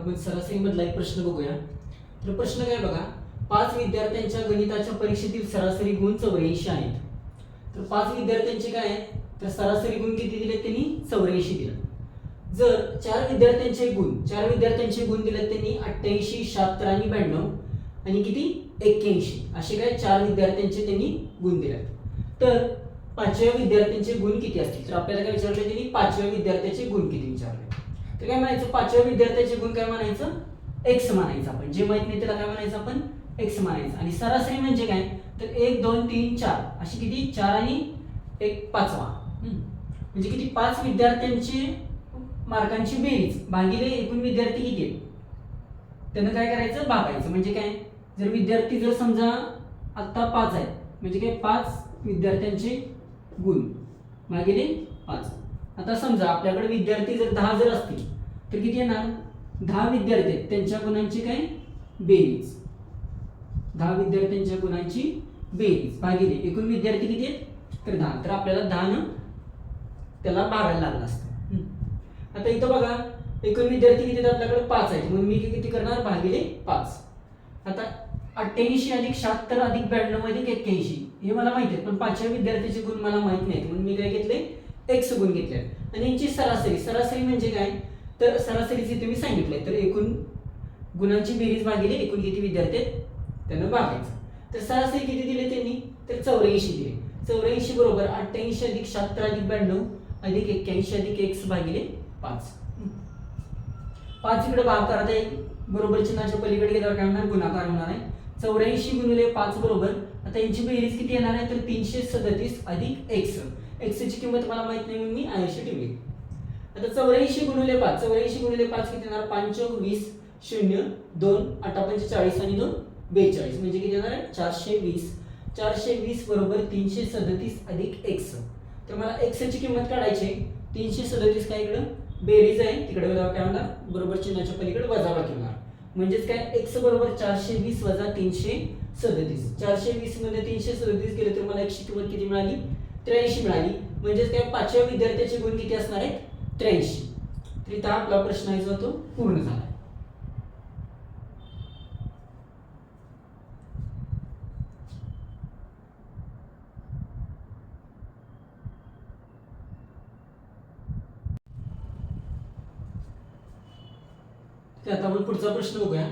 आपण सरासरी मधला एक प्रश्न बघूया. तर प्रश्न काय बघा पाच विद्यार्थ्यांच्या गणिताच्या परीक्षेतील सरासरी गुण चौऱ्याऐंशी आहेत. तर पाच विद्यार्थ्यांचे काय आहेत? तर सरासरी गुण किती दिले त्यांनी? चौऱ्याऐंशी दिलं जर चार विद्यार्थ्यांचे गुण चार विद्यार्थ्यांचे गुण दिले त्यांनी अठ्ठ्याऐंशी शहात्तर आणि ब्याण्णव आणि किती? एक्क्याऐंशी. असे काय? चार विद्यार्थ्यांचे त्यांनी गुण दिले तर पाचव्या विद्यार्थ्यांचे गुण किती असतील? तर आपल्याला काय विचारले त्यांनी? पाचव्या विद्यार्थ्याचे गुण किती विचारले? तर काय म्हणायचं? पाचव्या विद्यार्थ्याचे गुण काय म्हणायचं? एक्स म्हणायचं आपण. जे माहीत नाही त्याला काय म्हणायचं आपण? एक्स म्हणायचं. आणि सरासरी म्हणजे काय? तर एक दोन तीन चार. अशी किती? चार आणि एक पाचवा. म्हणजे किती? पाच विद्यार्थ्यांची मार्कांची बेरीज. भागिले एकूण विद्यार्थी किती त्यांना त्यानं काय करायचं? भागायचं. म्हणजे काय? जर विद्यार्थी जर समजा आत्ता पाच आहेत म्हणजे काय? पाच विद्यार्थ्यांचे गुण. भागिले पाच. आता समजा आपल्याकडे विद्यार्थी जर दहा जर असतील तर किती येणार? दहा विद्यार्थी आहेत त्यांच्या गुणांची काय? बेरीज. दहा विद्यार्थ्यांच्या गुणांची बेरीज. भागिले एकूण विद्यार्थी किती आहेत? तर दहा. तर आपल्याला दहानं त्याला बारायला लागलं असतं. आता इथं बघा एकूण विद्यार्थी किती आहेत? आपल्याकडे पाच आहेत. म्हणून मी किती करणार? भागिले पाच. आता अठ्ठ्याऐंशी अधिक शहात्तर अधिक ब्याण्णव अधिक एक्क्याऐंशी हे मला माहिती आहे पण पाचव्या विद्यार्थ्याचे गुण मला माहीत नाहीत. म्हणून मी काय घेतले? एक्स गुण घेतले आणि यांची सरासरी सरासरी म्हणजे काय? तर सरासरीचे तुम्ही सांगितले तर एकूण गुणांची बेरीज भागिले एकूण किती विद्यार्थी त्यांना भागायचं. तर सरासरी किती दिले त्यांनी? तर चौऱ्याऐंशी दिले. चौऱ्याऐंशी बरोबर अठ्ठ्याऐंशी अधिक शहात्तर अधिक ब्याण्णव अधिक एक्क्याऐंशी अधिक एक्स भागिले पाच. पाच इकडे भाग करता येईल बरोबर चिन्हाच्या पलीकडे गेल्यावर काय होणार? गुणाकार होणार आहे. चौऱ्याऐंशी गुणिले पाच बरोबर. आता यांची बेरीज किती येणार आहे? तर तीनशे सदतीस अधिक एक्स. एक्सची किंमत मला माहीत नाही म्हणून मी ऐंशी ठेवली. आता चौऱ्याऐंशी गुणिले पाच चौऱ्याऐंशी गुणिले पाच किती येणार? पाच वीस शून्य दोन अठरा पंचेचाळीस आणि दोन बेचाळीस. म्हणजे किती येणार आहे? चारशे वीस. चारशे वीस बरोबर तीनशे सदतीस अधिक एक्स तर मला एक्सची किंमत काढायची आहे. तीनशे सदतीस काय इकडं? बेरीज आहे. तिकडे काय होणार? बरोबर चिन्हाच्या पलीकडे वजाबाकी होणार. म्हणजेच काय? एक्स बरोबर चारशे वीस वजा तीनशे सदतीस. चारशे वीसमध्ये तीनशे सदतीस गेले तर मला एकशे किंमत किती मिळाली? त्र्याऐंशी मिळाली. म्हणजेच काय पाचव्या विद्यार्थ्याचे गुण किती असणार आहेत? त्र्याऐंशी. तर इथं आपला प्रश्न आहे जो तो पूर्ण झाला. तर आता आपण पुढचा प्रश्न बघूया.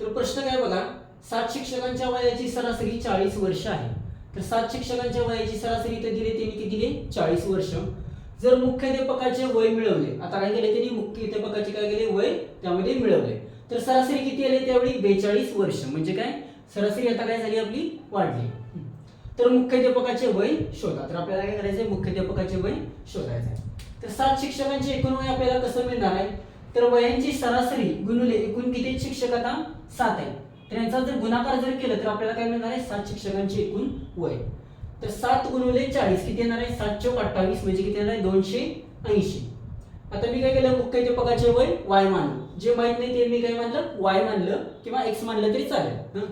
तर प्रश्न काय बघा? सात शिक्षकांच्या वयाची सरासरी चाळीस वर्ष आहे. तर सात शिक्षकांच्या वयाची सरासरी इथे दिली त्यांनी किती दिली चाळीस वर्ष. जर मुख्याध्यापकाचे वय मिळवले आता काय केले त्यांनी? मुख्याध्यापकाचे काय केले? वय त्यामध्ये मिळवले. तर सरासरी किती आले? त्यावेळी बेचाळीस वर्ष. म्हणजे काय? सरासरी आता काय झाली आपली? वाढली. तर मुख्याध्यापकाचे वय शोधा. तर आपल्याला काय करायचंय? मुख्याध्यापकाचे वय शोधायचं आहे तर सात शिक्षकांचे एकूण वय आपल्याला कसं मिळणार आहे? तर वयांची सरासरी गुणुले एकूण किती शिक्षक आता? सात आहे. यांचा जर गुणाकार जर केलं तर आपल्याला काय मिळणार आहे? सात शिक्षकांचे एकूण वय. तर सात गुणवले चाळीस किती येणार आहे? सात चौक अठ्ठावीस म्हणजे किती येणार आहे? दोनशे ऐंशी. आता मी काय केलं? मुख्याध्यापकाचे वय वाय मानलं. जे माहीत नाही ते मी काय मानलं? वाय मानलं किंवा एक्स मानलं तरी चालेल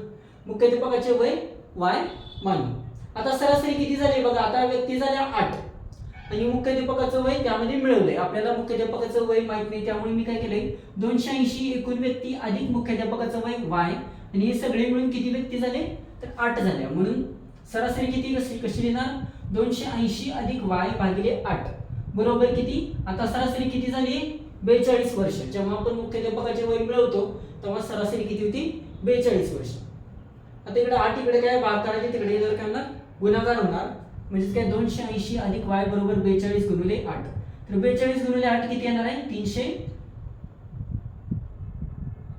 मुख्याध्यापकाचे वय वाय मानलं. आता सरासरी किती झाली? बघा आता व्यक्ती झाल्या आठ. आणि मुख्याध्यापकाचं वय त्यामध्ये मिळवलंय. आपल्याला मुख्याध्यापकाचं वय माहीत नाही त्यामुळे मी काय केलंय? दोनशे ऐंशी एकूण व्यक्ती अधिक मुख्याध्यापकाचं वय वाय आणि हे सगळे मिळून किती व्यक्ती झाले? तर आठ झाल्या म्हणून सरासरी किती कशी कशी लिहिणार दोनशे ऐंशी अधिक वाय भागिले आठ. बरोबर किती? आता सरासरी किती झाली? बेचाळीस वर्ष. जेव्हा आपण मुख्याध्यापकाचे वय मिळवतो तेव्हा सरासरी किती होती? बेचाळीस वर्ष. आता इकडे आठ इकडे काय? बाग करायचे तिकडे जर काय होणार गुणाकार होणार. म्हणजे काय? दोनशे ऐंशी अधिक वाय बरोबर बेचाळीस गुणिले आठ. तर बेचाळीस गुणिले आठ किती येणार आहे? तीनशे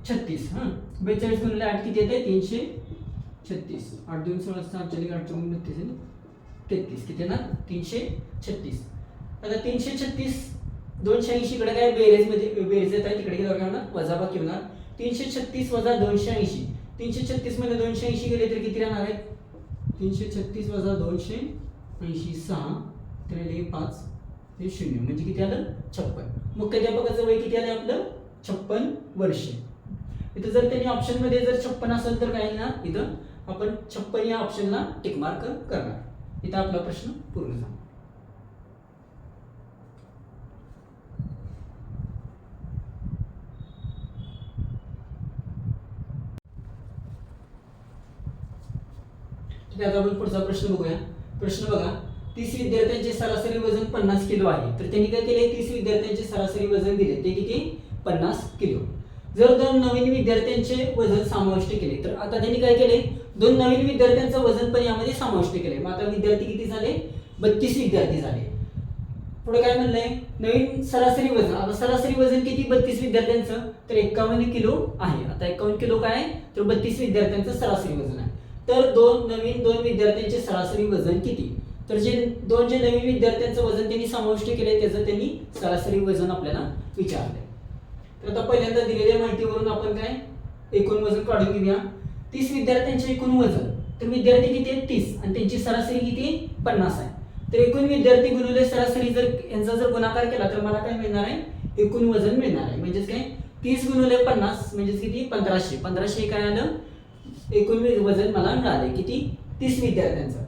छत्तीस हां. बेचाळीस गुणिले आठ किती येते? तीनशे छत्तीस. आठ दोन सोळा सहा चाळीस आठ चौक बत्तीस ना? तेहतीस. किती ना तीनशे छत्तीस. आता तीनशे छत्तीस दोनशे ऐंशीकडे काय बेरेजमध्ये बेरेज येत आहे? तिकडे गेलं काय होणार? वजाबाकी होणार. तीनशे छत्तीस वजा दोनशे ऐंशी. तीनशे छत्तीसमध्ये दोनशे ऐंशी गेले तर किती राहणार आहेत? तीनशे छत्तीस वजा दोनशे ऐंशी सहा. त्रेले पाच. हे शून्य. म्हणजे किती आलं? छप्पन. मुख्याध्यापकाचं वय किती आलं आपलं? छप्पन वर्ष. इथं जर त्यांनी ऑप्शनमध्ये जर छप्पन असेल तर काय ना इथं आपण छप्पन या ऑप्शनला टिकमार्क करणार. इथं आपला प्रश्न पूर्ण झाला. आता आपण पुढचा प्रश्न बघूया. प्रश्न बघा तीस विद्यार्थ्यांचे सरासरी वजन पन्नास किलो आहे. तर त्यांनी काय केले तीस विद्यार्थ्यांचे सरासरी वजन दिले ते किती? पन्नास किलो. जर दोन नवीन विद्यार्थ्यांचे वजन समाविष्ट केले तर आता त्यांनी काय केले? दोन नवीन विद्यार्थ्यांचं वजन पण यामध्ये समाविष्ट केले. मग आता विद्यार्थी किती झाले? बत्तीस विद्यार्थी झाले. पुढे काय म्हणलंय? नवीन सरासरी वजन. आता सरासरी वजन किती? बत्तीस विद्यार्थ्यांचं? तर एकावन्न किलो आहे. आता एकावन्न किलो काय आहे? तर बत्तीस विद्यार्थ्यांचं सरासरी वजन आहे. तर दोन नवीन दोन विद्यार्थ्यांचे सरासरी वजन किती? तर जे दोन जे नवीन विद्यार्थ्यांचं वजन त्यांनी समाविष्ट केलंय त्याचं त्यांनी सरासरी वजन आपल्याला विचारलंय. तर आता पहिल्यांदा दिलेल्या माहितीवरून आपण काय? एकूण वजन काढून घेऊया. तीस विद्यार्थ्यांचे एकूण वजन. तर विद्यार्थी किती आहेत? तीस. आणि त्यांची सरासरी किती? पन्नास आहे. तर एकूण विद्यार्थी गुणवले सरासरी जर यांचा जर गुणाकार केला तर मला काय मिळणार आहे? एकूण वजन मिळणार आहे. म्हणजेच काय? तीस गुणवले पन्नास म्हणजेच किती? पंधराशे. पंधराशे काय आलं? एकूण वजन मला मिळाले किती? तीस विद्यार्थ्यांचं.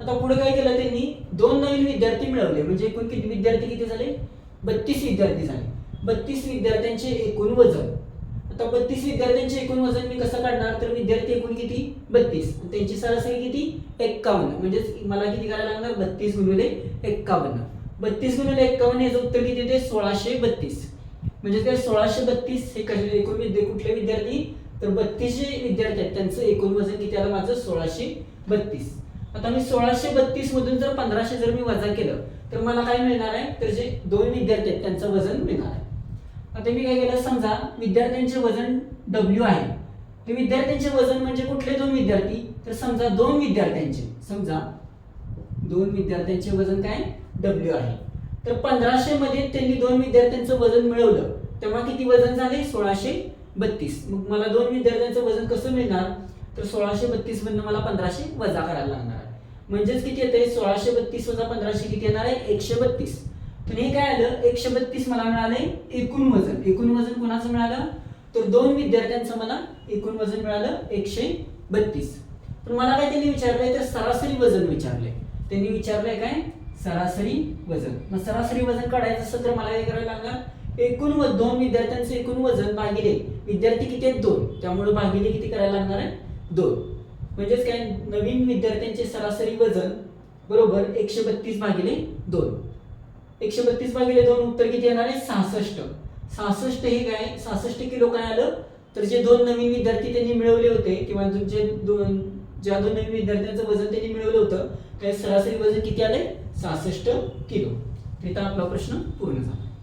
आता पुढे काय केलं त्यांनी? दोन नवीन विद्यार्थी मिळवले. म्हणजे एकूण किती विद्यार्थी किती झाले? बत्तीस विद्यार्थी झाले. बत्तीस विद्यार्थ्यांचे एकूण वजन. आता बत्तीस विद्यार्थ्यांचे एकूण वजन मी कसं काढणार? तर विद्यार्थी एकूण किती? बत्तीस. त्यांची सरासरी किती? एक्कावन्न. म्हणजेच मला किती करायला लागणार? बत्तीस गुणिले एक्कावन्न. बत्तीस गुणिले एक्कावन्न याचं उत्तर किती येते? सोळाशे बत्तीस. म्हणजे काय? सोळाशे बत्तीस हे कसे? एकूण विद्या कुठले विद्यार्थी? तर बत्तीस जे विद्यार्थी आहेत. त्यांचं एकूण वजन किती आलं? माझं सोळाशे बत्तीस. आता मी सोळाशे बत्तीस मधून जर पंधराशे जर मी वजा केलं तर मला काय मिळणार आहे? तर जे दोन विद्यार्थी आहेत त्यांचं वजन मिळणार आहे. आता मी काय केलं समजा विद्यार्थ्यांचे वजन डब्ल्यू आहे. ते विद्यार्थ्यांचे वजन म्हणजे कुठले दोन विद्यार्थी? तर समजा दोन विद्यार्थ्यांचे समजा दोन विद्यार्थ्यांचे वजन काय? डब्ल्यू आहे. तर पंधराशे मध्ये त्यांनी दोन विद्यार्थ्यांचं वजन मिळवलं तेव्हा किती वजन झाले? सोळाशे बत्तीस. मग मला दोन विद्यार्थ्यांचं वजन कसं मिळणार? तर सोळाशे बत्तीस मधनं मला पंधराशे वजा करायला लागणार आहे. म्हणजेच किती येते सोळाशे बत्तीस वजा पंधराशे किती येणार आहे? एकशे बत्तीस. पण हे काय आलं? एकशे बत्तीस मला मिळालंय एकूण वजन. एकूण वजन कोणाचं मिळालं? तर दोन विद्यार्थ्यांचं मला एकूण वजन मिळालं एकशे बत्तीस. पण मला काय त्यांनी विचारलंय? तर सरासरी वजन विचारलंय. त्यांनी विचारलंय काय? सरासरी वजन. मग सरासरी वजन काढायचं असं तर मला काय करायला लागणार? एकूण व दोन विद्यार्थ्यांचं एकूण वजन भागिले. विद्यार्थी किती आहेत? दोन. त्यामुळे भागिले किती करायला लागणार आहे? दोन. म्हणजेच काय? नवीन विद्यार्थ्यांचे सरासरी वजन बरोबर एकशे बत्तीस भागिले दोन. एकशे बत्तीस भागिले दोन उत्तर किती येणार आहे? सहासष्ट. सहासष्ट हे काय? सहासष्ट किलो काय आलं? तर जे दोन नवीन विद्यार्थी त्यांनी मिळवले होते किंवा जे दोन ज्या दोन नवीन विद्यार्थ्यांचं वजन त्यांनी मिळवलं होतं त्या सरासरी वजन किती आलंय? सहासष्ट किलो. तर इथं आपला प्रश्न पूर्ण झाला.